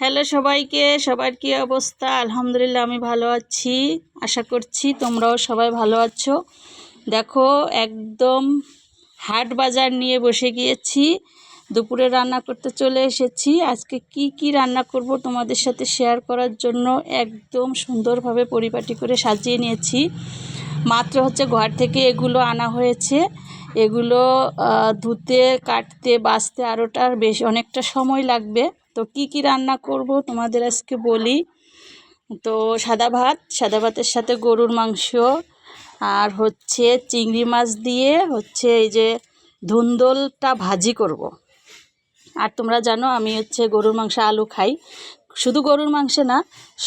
Hello সবাইকে, সবার কি অবস্থা? আলহামদুলিল্লাহ, আমি ভালো আছি। আশা করছি তোমরাও সবাই ভালো আছো। দেখো, একদম হাট বাজার নিয়ে বসে গিয়েছি। দুপুরে রান্না করতে চলে এসেছি। আজকে কি কি রান্না করব তোমাদের সাথে শেয়ার করার জন্য একদম সুন্দরভাবে পরিপাটি করে সাজিয়ে নিয়েছি। মাত্র হচ্ছে ঘর থেকে এগুলো আনা হয়েছে। এগুলো ধুতে, কাটতে বাছতে আরোটার বেশ অনেকটা সময় লাগবে। তো কি কি রান্না করব তোমাদের আজকে বলি। তো সাদা ভাত, সাদা ভাতের সাথে গরুর মাংস আর হচ্ছে চিংড়ি মাছ দিয়ে হচ্ছে এই যে ধুন্দলটা ভাজি করব। আর তোমরা জানো আমি হচ্ছে গরুর মাংস আলু খাই। শুধু গরুর মাংসে না,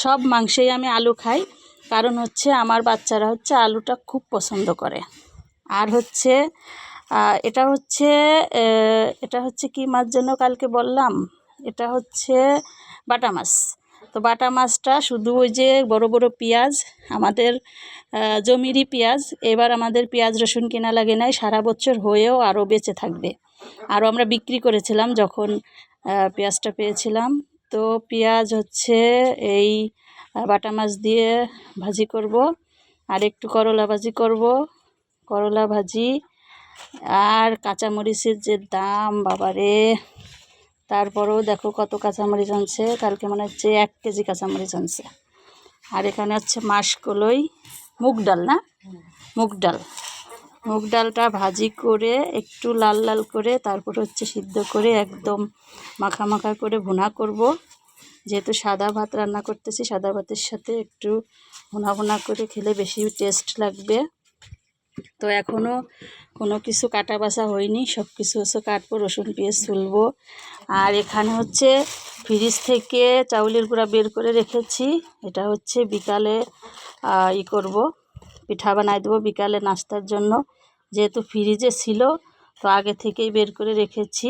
সব মাংসেই আমি আলু খাই। কারণ হচ্ছে আমার বাচ্চারা হচ্ছে আলুটা খুব পছন্দ করে। আর হচ্ছে এটা হচ্ছে এটা হচ্ছে কি মাছ যেন কালকে বললাম? এটা হচ্ছে বাটা মাছ। তো বাটা মাছটা শুধু ওই যে বড় বড় পেঁয়াজ, আমাদের জমিরই পেঁয়াজ, এবার আমাদের পেঁয়াজ রসুন কেনা লাগে নাই, সারা বছর হয়েও আরও বেঁচে থাকবে। আরও আমরা বিক্রি করেছিলাম যখন পেঁয়াজটা পেয়েছিলাম। তো পেঁয়াজ হচ্ছে এই বাটা মাছ দিয়ে ভাজি করব। আর একটু করলা ভাজি করব। করলা ভাজি। আর কাঁচামরিচের যে দাম বাবারে! তারপরেও দেখো কত কাঁচামরিচ আনছে। কালকে মনে হচ্ছে এক কেজি কাঁচামরিচ আনছে। আর এখানে হচ্ছে মাসকলই মুগ ডাল না? মুগ ডাল। মুগ ডালটা ভাজি করে একটু লাল লাল করে তারপর হচ্ছে সিদ্ধ করে একদম মাখা মাখা করে ভুনা করব। যেহেতু সাদা ভাত রান্না করতেছি, সাদা ভাতের সাথে একটু ভুনা ভুনা করে খেলে বেশি টেস্ট লাগবে। তো এখনও কোনো কিছু কাটা বাছা হয়নি, সব কিছু হচ্ছে কাটবো, রসুন, পেঁয়াজ তুলবো। আর এখানে হচ্ছে ফ্রিজ থেকে চাউলের গুঁড়া বের করে রেখেছি, এটা হচ্ছে বিকালে ই করব। পিঠা বানাই দেবো বিকালে নাস্তার জন্য। যেহেতু ফ্রিজে ছিল, তো আগে থেকেই বের করে রেখেছি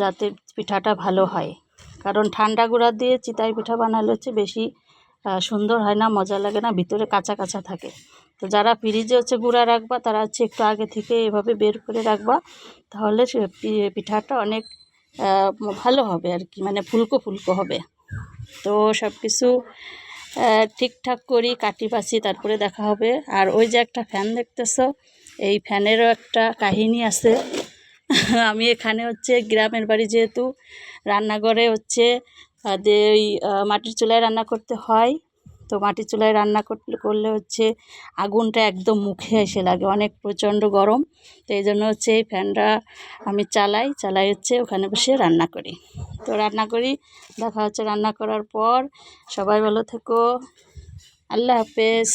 যাতে পিঠাটা ভালো হয়। কারণ ঠান্ডা গুঁড়া দিয়ে চিতাই পিঠা বানালে হচ্ছে বেশি সুন্দর হয় না, মজা লাগে না, ভিতরে কাঁচা কাঁচা থাকে। তো যারা ফ্রিজে হচ্ছে গুঁড়া রাখবা, তারা হচ্ছে একটু আগে থেকে এভাবে বের করে রাখবা, তাহলে পিঠাটা অনেক ভালো হবে আর কি মানে ফুলকো ফুলকো হবে। তো সব কিছু ঠিকঠাক করি, কাটি বাছি তারপরে দেখা হবে। আর ওই যে একটা ফ্যান দেখতেছো, এই ফ্যানেরও একটা কাহিনী আছে। আমি এখানে হচ্ছে গ্রামের বাড়ি যেহেতু, রান্নাঘরে হচ্ছে ওই মাটির চুলায় রান্না করতে হয়। তো মাটির চুলায় রান্না করলে হচ্ছে আগুনটা একদম মুখে এসে লাগে, অনেক প্রচণ্ড গরম। তো এই জন্য হচ্ছে এই ফ্যানটা আমি চালাই চালাই হচ্ছে ওখানে বসে রান্না করি। তো রান্না করি। দেখা হচ্ছে রান্না করার পর। সবাই ভালো থেকো। আল্লাহ হাফেজ।